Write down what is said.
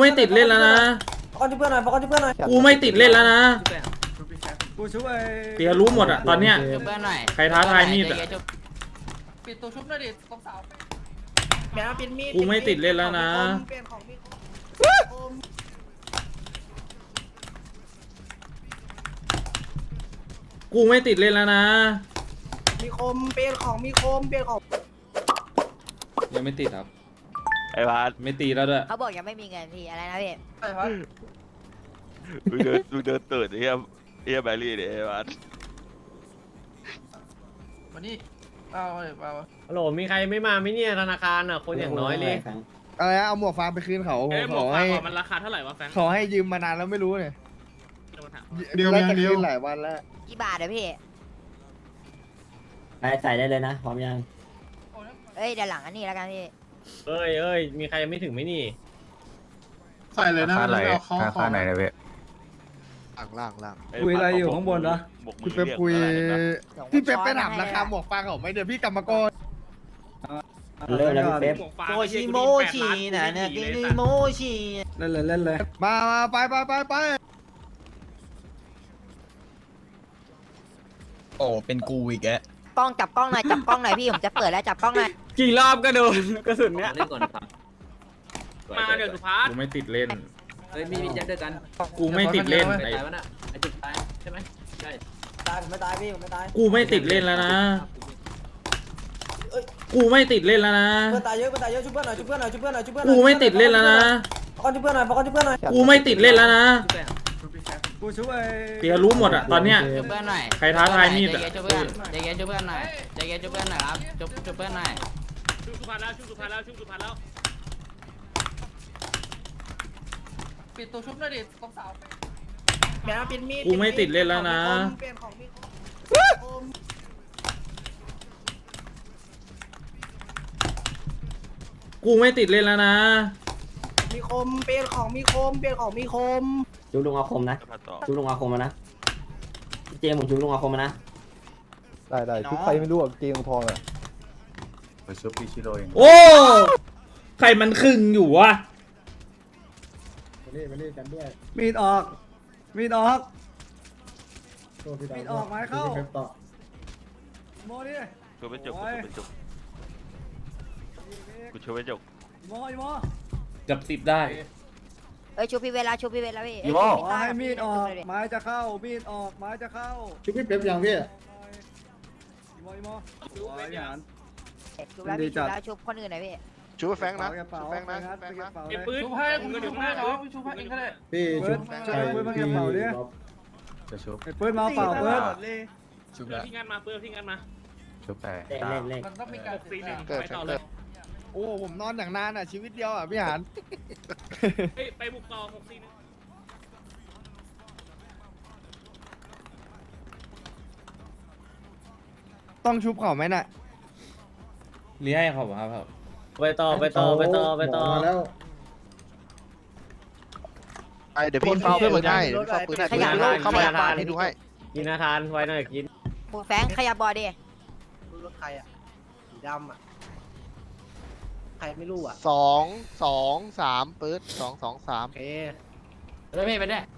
ไม่ติดเล่นแล้วนะปอนช่วยเพื่อนหน่อยปอนช่วยเพื่อนหน่อยกูไม่ติดเล่นแล้วนะกูช่วยเตียรู้หมดอะตอนเนี้ยจุบเพื่อนหน่อยใครท้าทายมีดอะจุบปิดตัวชุบหน่อยดิตรงเสาแม่เป็นมีดกูไม่ติดเล่นแล้วนะ เปลี่ยนของมีคมกูไม่ติดเล่นแล้วนะ มีคมเปลี่ยนของมีคมเปลี่ยนของ ยังไม่ติดครับ ไอ้บาสไม่ตีแล้วด้วยเขาบอกยังไม่มีเงินพี่อะไรนะพี่ใช่ครับมึงเดินมึงเดินตื่นไอ้เหี้ยไอ้เหี้ยแบรี่เนี่ยไอ้บาสวันนี้เอาเลยเอาฮัลโหลมีใครไม่มาไหม่เนี่ยธนาคารอะคนอย่างน้อยเลยอะไรนะเอาหมวกฟางไปคืนเขาเอ้ยหมขวอกฟางให้อะมันราคาเท่าไหร่วะแฟงขอให้ยืมมานานแล้วไม่รู้เนี่ยเดียวไล่ยังจะเดียว คืนหลายวันแล้วกี่บาทอะพี่ ไปใส่ได้เลยนะพร้อมยัง เอ้ยเดี๋ยวหลังอันนี้แล้วกันพี่ เอ้ยเอ้ยมีใครยังไม่ถึงไหมนี่ ใส่เลยนะค่าไหนไม่เอาเขาค่าเขาค่าไหนนะเว้ยล่างล่างล่างไอ้คุยอะไรอยู่ข้างบนวะหมกมืพี่อเป๊ปเรียกคุยอะไรนะพี่เป๊ปไปถามราคาหมวกฟางเขาไหมเดี๋ยวพี่กลับมาก่อนเริ่มแล้วพี่เป๊ปโมชิโมชินะเนี่ยกินโมเล่นเลยเล่นเลยมามาไปไปไปไปโอ้เป็นกูอีกแกกล้องจับกล้องหน่อยจับกล้องหน่อยพี่ผมจะเปิดแล้วจับกล้องหน่อย กี่รอบก็โดนกระสุนเนี้ย เล่นก่อนครับมาเดี๋ยวสุภาพกูไม่ติดเล่น เฮ้ยมีมีแจ็คด้วยกันกูไม่ติดเล่นไอ้ไอ้ตายวะน่ะไอ้จุดตายใช่ไหมใช่ตายผมไม่ตายพี่ผมไม่ตายกูไม่ติดเล่นแล้วนะ กูไม่ติดเล่นแล้วนะ เพื่อนตายเยอะเพื่อนตายเยอะช่วยเพื่อนหน่อยช่วยเพื่อนหน่อยช่วยเพื่อนหน่อยช่วยเพื่อนกูไม่ติดเล่นแล้วนะปอนช่วยเพื่อนหน่อยปอนช่วยเพื่อนหน่อยกูไม่ติดเล่นแล้วนะ กูช่วยเตียรู้หมดอะตอนเนี้ยจุบเพื่อนหน่อยใครท้าทายมีดอะจุบเพื่อนใจเย็นจุบเพื่อนหน่อยใจเย็นจุบเพื่อนหน่อยครับจุบจุบเพื่อนหน่อย ชุบสุพรรณแล้วชุบสุพรรณแล้วชุบสุพรรณแล้วปิดตัวชุบหน่อยดิตรงเสาแม่เป็นมีดกูไม่ติดเล่นแล้วนะ เปลี่ยนของมีคมกูไม่ติดเล่นแล้วนะ มีคมเปลี่ยนของมีคมเปลี่ยนของมีคมจุกลุงอาคมนะพัดต่อจุกลุงอาคมมานะเจมส์ผมจุกลุงอาคมมานะได้ได้ชุดใครไม่รู้อะเกงทองอะ ไปชุบพี่ชิโร่เองโอ้ ใครมันคึงอยู่วะมีดออกมีดออก มีดออกไม้เข้าโมดิช่วยไปจุกกูช่วยไปจุกกูช่วยไปจุกโมอีโมเกับสิบได้ เอ้ยชูพี่เวลาชูพี่เวลาพี่อีโม่ขอให้มีดออก ไม้จะเข้า มีดออก ไม้จะเข้าชุดพี่เป๊ปยังพี่อีโมอีโมชูไปหาน ชูแล้วดีพี่จัชูดแล้วชูคนอื่นหน่อยพี่ชุดแฟงนะกระเป๋าชุดแฟงนะงัชุดดแฟไปงกนะระเป๋าเก็บเลยปืนชุบให้คุณชุบให้น้องชุบให้เองก็ได้พี่เปิชุดดช่วยเปิดมากระเป๋าดิจะชุบไอ้เปิดมาเปล่าเปิดชุบเพื่อแล้วที่งานมาเพื่อที่งานมาชุบแต่เล่นเล่นเล่นมันต้องมีการหกสี่หนึ่งเกิดไปต่อเลเกิยดโอ้ผมนอนอย่างนานอะชีวิตเดียวอะพี่หานเฮ้ยไปบุกต่อหกสี่หนึ่งต้องชุบเขาไหมน่ะ เลี้ยให้เขาครับครับไปต่อไปต่อไปต่อไปต่อไอเดี๋ยวพี่เฝ้าเพื่อนมึงได้เดี๋ยวพี่เฝ้าปืนได้ขยับปืนเข้ามาปาดให้ดูให้ กินอาทานไว้หน่อยกินหมูแฟงขยับบอดิรถใครอะสีดำอะ ใครไม่รู้อะสอง สอง สามปืนสองสองสามโอเค แล้วไม่ไปได้โ